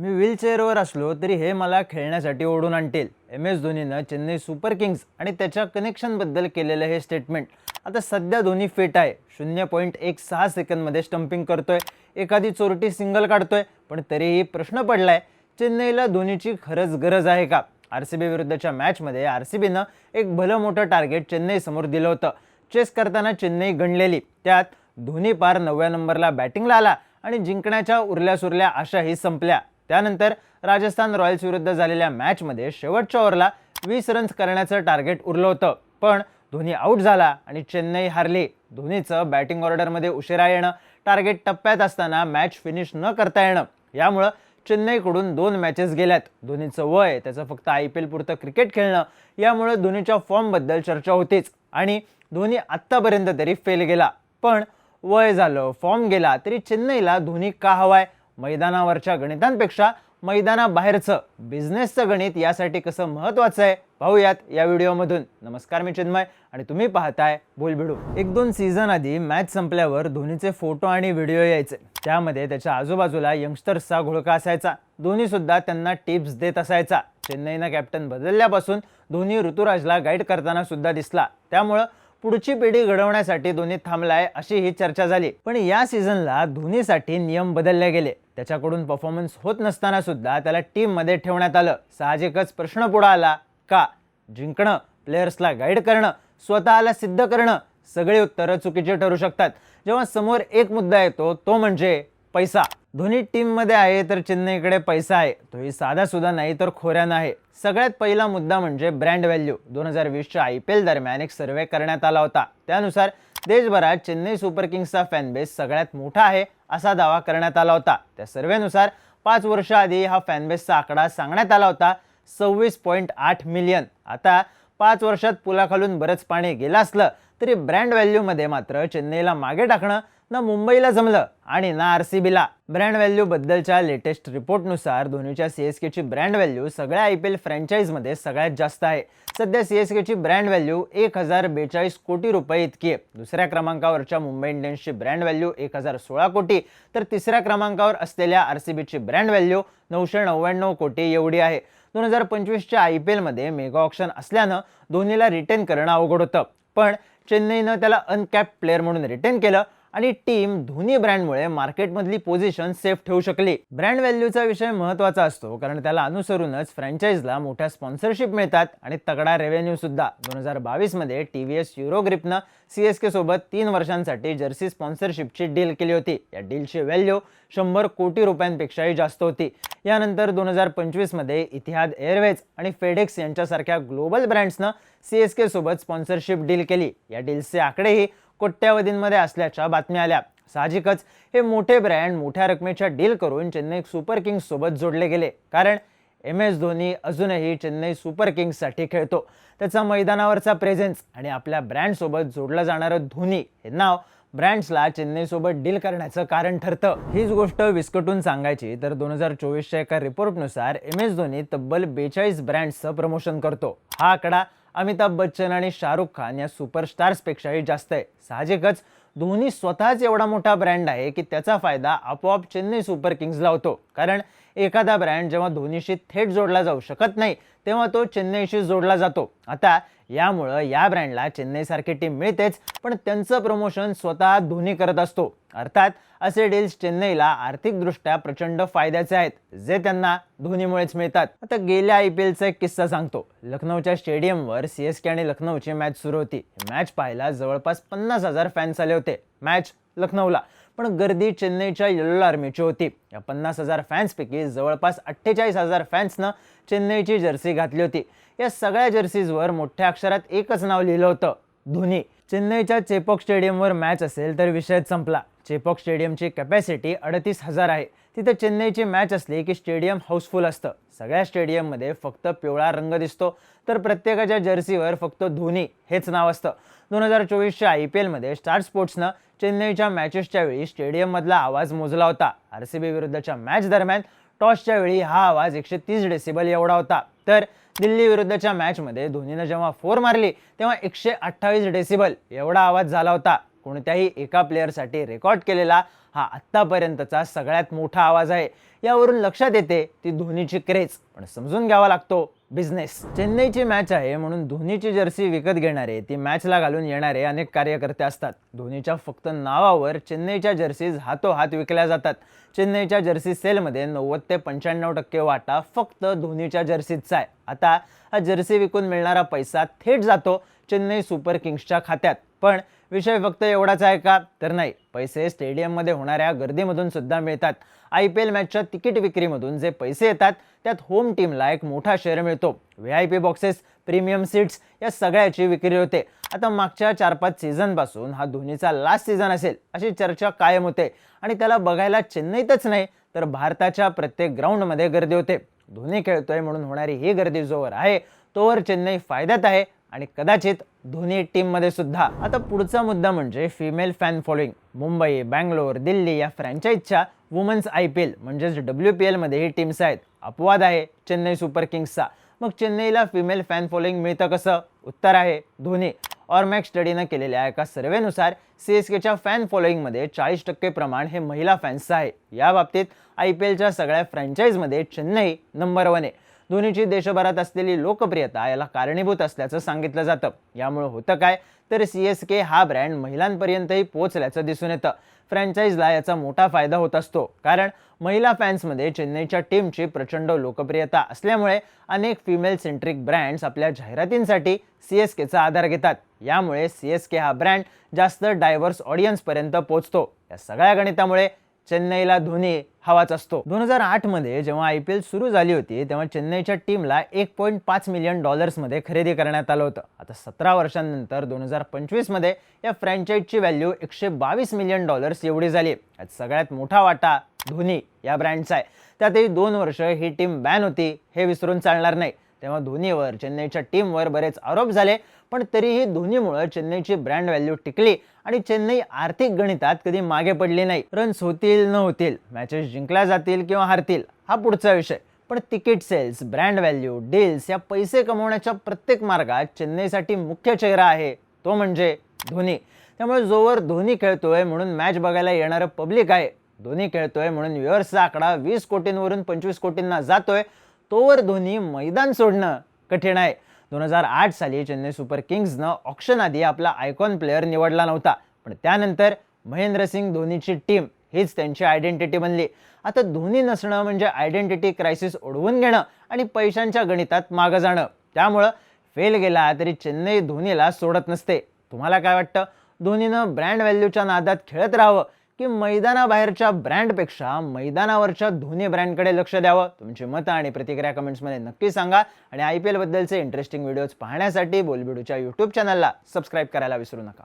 मी व्हीलचेअरवर असलो तरी हे मला खेळण्यासाठी ओढून आणतील. एम एस धोनीनं चेन्नई सुपर किंग्स आणि त्याच्या कनेक्शनबद्दल केलेलं हे स्टेटमेंट. आता सध्या धोनी फिट आहे. शून्य पॉईंट एक सहा सेकंदमध्ये स्टंपिंग करतोय. एखादी चोरटी सिंगल काढतोय. पण तरीही प्रश्न पडलाय चेन्नईला धोनीची खरंच गरज आहे का? आर सी बी विरुद्धच्या मॅचमध्ये आर सी बीनं एक भलं मोठं टार्गेट चेन्नईसमोर दिलं होतं. चेस करताना चेन्नई गणलेली. त्यात धोनी पार नवव्या नंबरला बॅटिंगला आला आणि जिंकण्याच्या उरल्या सुरल्या आशाही संपल्या. त्यानंतर राजस्थान रॉयल्स विरुद्ध झालेल्या मॅचमध्ये शेवटच्या ओव्हरला वीस रन्स करण्याचं टार्गेट उरलं होतं. पण धोनी आऊट झाला आणि चेन्नई हारली. धोनीचं बॅटिंग ऑर्डरमध्ये उशिरा येणं टार्गेट टप्प्यात असताना मॅच फिनिश न करता येणं यामुळं चेन्नईकडून दोन मॅचेस गेल्यात. धोनीचं वय त्याचं फक्त आय पी एल पुरतं क्रिकेट खेळणं यामुळे धोनीच्या फॉर्मबद्दल चर्चा होतीच. आणि धोनी आत्तापर्यंत तरी फेल गेला. पण वय झालं फॉर्म गेला तरी चेन्नईला धोनी का हवाय? मैदानावरच्या गणितांपेक्षा मैदानाबाहेरचं बिझनेसचं गणित यासाठी कसं महत्त्वाचं आहे पाहूयात या व्हिडिओमधून. नमस्कार मी चिन्मय आणि तुम्ही पाहताय बोलबिडू. एक दोन सीझन आधी मॅच संपल्यावर धोनीचे फोटो आणि व्हिडिओ यायचे. त्यामध्ये त्याच्या आजूबाजूला यंगस्टर्सचा घोळका असायचा. धोनी सुद्धा त्यांना टिप्स देत असायचा. चेन्नईनं कॅप्टन बदलल्यापासून धोनी ऋतुराजला गाईड करताना सुद्धा दिसला. त्यामुळं पुढची पिढी घडवण्यासाठी धोनी थांबलाय अशी ही चर्चा झाली. पण या सीझनला धोनीसाठी नियम बदलले गेले. त्याच्याकडून परफॉर्मन्स होत नसताना सुद्धा त्याला टीममध्ये ठेवण्यात आलं. साहजिकच प्रश्न पुढे आला का? जिंकणं प्लेयर्सला गाईड करणं स्वतःला सिद्ध करणं सगळी उत्तरं चुकीची ठरू शकतात. जेव्हा समोर एक मुद्दा येतो तो म्हणजे पैसा. धोनी टीममध्ये आहे तर चेन्नईकडे पैसा आहे. तोही साधा सुद्धा नाही तर खोऱ्यानं आहे सगळ्यात पहिला मुद्दा म्हणजे ब्रँड व्हॅल्यू दोन हजार वीसच्या आय पी एल दरम्यान एक सर्वे करण्यात आला होता. त्यानुसार देशभरात चेन्नई सुपर किंग्सचा फॅनबेस सगळ्यात मोठा आहे असा दावा करण्यात आला होता. त्या सर्वेनुसार पाच वर्षाआधी हा फॅनबेसचा आकडा सांगण्यात आला होता. सव्वीस पॉईंट आठ मिलियन आता पाच वर्षात पुलाखालून बरंच पाणी गेलं असलं तरी ब्रँड व्हॅल्यूमध्ये मात्र चेन्नईला मागे टाकणं ना मुंबईला जमलं आणि ना आर सी बीला ब्रँड व्हॅल्यू बद्दलच्या लेटेस्ट रिपोर्टनुसार धोनीच्या सी एस केची ब्रँड व्हॅल्यू सगळ्या आय पी एल फ्रँचाईजमध्ये सगळ्यात जास्त आहे. सध्या सी एस केची ब्रँड व्हॅल्यू एक हजार बेचाळीस कोटी रुपये इतकी आहे. दुसऱ्या क्रमांकावरच्या मुंबई इंडियन्सची ब्रँड व्हॅल्यू एक हजार सोळा कोटी. तर तिसऱ्या क्रमांकावर असलेल्या आर सी बीची ब्रँड व्हॅल्यू नऊशे नव्याण्णव कोटी एवढी आहे. दोन हजार पंचवीसच्या आय पी एलमध्ये मेगा ऑप्शन असल्यानं धोनीला रिटेन करणं अवघड होतं. पण चेन्नईनं त्याला अनकॅप प्लेअर म्हणून रिटेन केलं. आणि टीम धोनी ब्रँडमुळे मार्केटमधली पोझिशन सेफ ठेवू शकली. ब्रँड व्हॅल्यूचा विषय महत्त्वाचा असतो कारण त्याला अनुसरूनच फ्रँचाईजला मोठ्या स्पॉन्सरशिप मिळतात आणि तगडा रेव्हेन्यू सुद्धा. दोन हजार बावीसमध्ये टी व्ही एस युरो ग्रिपनं सी एस के सोबत तीन वर्षांसाठी जर्सी स्पॉन्सरशिपची डील केली होती. या डीलची व्हॅल्यू शंभर कोटी रुपयांपेक्षाही जास्त होती. यानंतर दोन हजार पंचवीसमध्ये इतिहाद एअरवेज आणि फेडेक्स यांच्यासारख्या ग्लोबल ब्रँड्सनं सी एस के सोबत स्पॉन्सरशिप डील केली. या डील्सचे आकडेही कोट्यावधींमध्ये असल्याच्या बातम्या आल्या. साहजिकच हे मोठे ब्रँड मोठ्या रकमेच्या डील करून चेन्नई सुपर किंग्स सोबत जोडले गेले. कारण एम एस धोनी अजूनही चेन्नई सुपर किंग्ससाठी खेळतो. त्याचा मैदानावरचा प्रेझेन्स आणि आपल्या ब्रँडसोबत जोडलं जाणारं धोनी हे नाव ब्रँड्सला चेन्नईसोबत डील करण्याचं कारण ठरतं. हीच गोष्ट विस्कटून सांगायची तर दोन हजार चोवीसच्या एका रिपोर्टनुसार एम एस धोनी तब्बल बेचाळीस ब्रँड्सचं प्रमोशन करतो. हा आकडा अमिताभ बच्चन आणि शाहरुख खान या सुपरस्टार्सपेक्षाही जास्त आहे. साहजिकच धोनी स्वतःच एवढा मोठा ब्रँड आहे की त्याचा फायदा आपोआप चेन्नई सुपर किंग्सला होतो. कारण एखादा ब्रँड जेव्हा धोनीशी थेट जोडला जाऊ शकत नाही तेव्हा तो चेन्नईशी जोडला जातो. आता यामुळं या ब्रँडला चेन्नईसारखी टीम मिळतेच पण त्यांचं प्रमोशन स्वतः धोनी करत असतो. अर्थात असे डील्स चेन्नईला आर्थिकदृष्ट्या प्रचंड फायद्याचे आहेत जे त्यांना धोनीमुळेच मिळतात. आता गेल्या आय पी एलचा एक किस्सा सांगतो. लखनौच्या स्टेडियमवर सी एस के आणि लखनौची मॅच सुरू होती. मॅच पाहायला जवळपास पन्नास हजार फॅन्स आले होते. मॅच लखनौला. पण गर्दी चेन्नईच्या येल्लो आर्मीची होती. या पन्नास हजार फॅन्सपैकी जवळपास अठ्ठेचाळीस हजार फॅन्सनं चेन्नईची जर्सी घातली होती. या सगळ्या जर्सीजवर मोठ्या अक्षरात एकच नाव लिहिलं होतं धोनी. चेन्नईच्या चेपॉक स्टेडियमवर मॅच असेल तर विषयच संपला. चेपॉक स्टेडियमची कॅपॅसिटी अडतीस हजार आहे. तिथे चेन्नईची मॅच असली की स्टेडियम हाऊसफुल असतं. सगळ्या स्टेडियममध्ये फक्त पिवळा रंग दिसतो. तर प्रत्येकाच्या जर्सीवर फक्त धोनी हेच नाव असतं. दोन हजार चोवीसच्या आय पी एलमध्ये स्टार स्पोर्ट्सनं चेन्नईच्या मॅचेसच्या वेळी स्टेडियममधला आवाज मोजला होता. आर सी बी विरुद्धच्या मॅच दरम्यान टॉसच्या वेळी हा आवाज एकशे तीस डेसिबल एवढा होता. तर दिल्ली विरुद्धच्या मॅचमध्ये धोनीनं जेव्हा फोर मारली तेव्हा एकशे अठ्ठावीस डेसिबल एवढा आवाज झाला होता. कोणत्याही एका प्लेअरसाठी रेकॉर्ड केलेला हा आत्तापर्यंतचा सगळ्यात मोठा आवाज आहे. यावरून लक्षात येते ती धोनीची क्रेज. पण समजून घ्यावा लागतो बिझनेस चेन्नईची मॅच आहे म्हणून धोनीची जर्सी विकत घेणारे ती मॅचला घालून येणारे अनेक कार्यकर्ते असतात. धोनीच्या फक्त नावावर चेन्नईच्या जर्सीज हातोहात विकल्या जातात. चेन्नईच्या जर्सी सेलमध्ये नव्वद ते पंच्याण्णव टक्के वाटा फक्त धोनीच्या जर्सीचा आहे. आता हा जर्सी विकून मिळणारा पैसा थेट जातो चेन्नई सुपर किंग्सच्या खात्यात. पण विषय फक्त एवढाच आहे का? तर नाही. पैसे स्टेडियममध्ये होणाऱ्या गर्दीमधून सुद्धा मिळतात. आय पी एल मॅचच्या तिकीट विक्रीमधून जे पैसे येतात त्यात होम टीमला एक मोठा शेअर मिळतो. V I P boxes premium seats या सगळ्याची विक्री होते. आता मागच्या चार पाच सीझनपासून हा धोनीचा लास्ट सीझन असेल अशी चर्चा कायम होते. आणि त्याला बघायला चेन्नईतच नाही तर भारताच्या प्रत्येक ग्राउंडमध्ये गर्दी होते. धोनी खेळतोय म्हणून होणारी ही गर्दी जोवर आहे तोवर चेन्नई फायद्यात आहे आणि कदाचित धोनी टीममध्ये सुद्धा. आता पुढचा मुद्दा म्हणजे female fan following Mumbai Bangalore Delhi या फ्रँचाईजच्या वुमन्स आय पी एल म्हणजेच डब्ल्यू पी एलमध्ये ही टीम्स आहेत. अपवाद आहे चेन्नई सुपर किंग्सचा. मग चेन्नईला फिमेल फॅन फॉलोईंग मिळतं कसं? उत्तर आहे धोनी. ऑरमॅक स्टडीनं केलेल्या एका सर्वेनुसार सी एस केच्या फॅन फॉलोईंगमध्ये चाळीस टक्के प्रमाण हे महिला फॅन्सचं आहे. या बाबतीत आय पी एलच्या सगळ्या फ्रँचाईजमध्ये चेन्नई नंबर वन आहे. धोनीची देशभरात असलेली लोकप्रियता याला कारणीभूत असल्याचं सांगितलं जातं. यामुळे होतं काय? तर सी एस के हा ब्रँड महिलांपर्यंतही पोहोचल्याचं दिसून येतं. फ्रँचाईजला याचा मोठा फायदा होत असतो. कारण महिला फॅन्समध्ये चेन्नईच्या टीमची प्रचंड लोकप्रियता असल्यामुळे अनेक फिमेल सेंट्रिक ब्रँड्स आपल्या जाहिरातींसाठी सी एस केचा आधार घेतात. यामुळे सी एस के हा ब्रँड जास्त डायव्हर्स ऑडियन्सपर्यंत पोहोचतो. या सगळ्या गणितामुळे चेन्नईला धोनी हवाच असतो. दोन हजार आठमध्ये जेव्हा आय पी एल सुरू झाली होती तेव्हा चेन्नईच्या टीमला एक पॉईंट पाच मिलियन डॉलर्समध्ये खरेदी करण्यात आलं होतं. आता सतरा वर्षांनंतर दोन हजार पंचवीसमध्ये या फ्रँचाईजची व्हॅल्यू एकशे बावीस मिलियन डॉलर्स एवढी झाली. यात सगळ्यात मोठा वाटा धोनी या ब्रँडचा आहे. त्यातही दोन वर्ष ही टीम बॅन होती हे विसरून चालणार नाही. तेव्हा धोनीवर चेन्नईच्या टीमवर बरेच आरोप झाले. पण तरीही धोनीमुळं चेन्नईची ब्रँड व्हॅल्यू टिकली आणि चेन्नई आर्थिक गणितात कधी मागे पडली नाही. रन्स होतील न होतील मॅचेस जिंकल्या जातील किंवा हारतील हा पुढचा विषय. पण ticket sales brand value deals या पैसे कमवण्याच्या प्रत्येक मार्गात चेन्नईसाठी मुख्य चेहरा आहे तो म्हणजे धोनी. त्यामुळे जोवर धोनी खेळतोय म्हणून मॅच बघायला येणारं पब्लिक आहे. धोनी खेळतोय म्हणून व्ह्युअर्सचा आकडा वीस कोटींवरून पंचवीस कोटींना जातोय. तोवर धोनी मैदान सोडणं कठीण आहे. दोन हजार आठ साली चेन्नई सुपर किंग्सनं ऑप्शन आधी आपला आयकॉन प्लेअर निवडला नव्हता. पण त्यानंतर महेंद्रसिंग धोनीची टीम हीच त्यांची आयडेंटिटी बनली. आता धोनी नसणं म्हणजे आयडेंटिटी क्रायसिस ओढवून घेणं आणि पैशांच्या गणितात मागं जाणं. त्यामुळं फेल गेला तरी चेन्नई धोनीला सोडत नसते. तुम्हाला काय वाटतं? धोनीनं ब्रँड व्हॅल्यूच्या नादात खेळत राहावं की मैदानाबाहेरच्या ब्रँडपेक्षा मैदानावरच्या धोनी ब्रँडकडे लक्ष द्यावं? तुमची मतं आणि प्रतिक्रिया कमेंट्समध्ये नक्की सांगा. आणि आय पी एलबद्दलचे इंटरेस्टिंग व्हिडिओज पाहण्यासाठी बोलबिडूच्या यूट्यूब चॅनलला सबस्क्राईब करायला विसरू नका.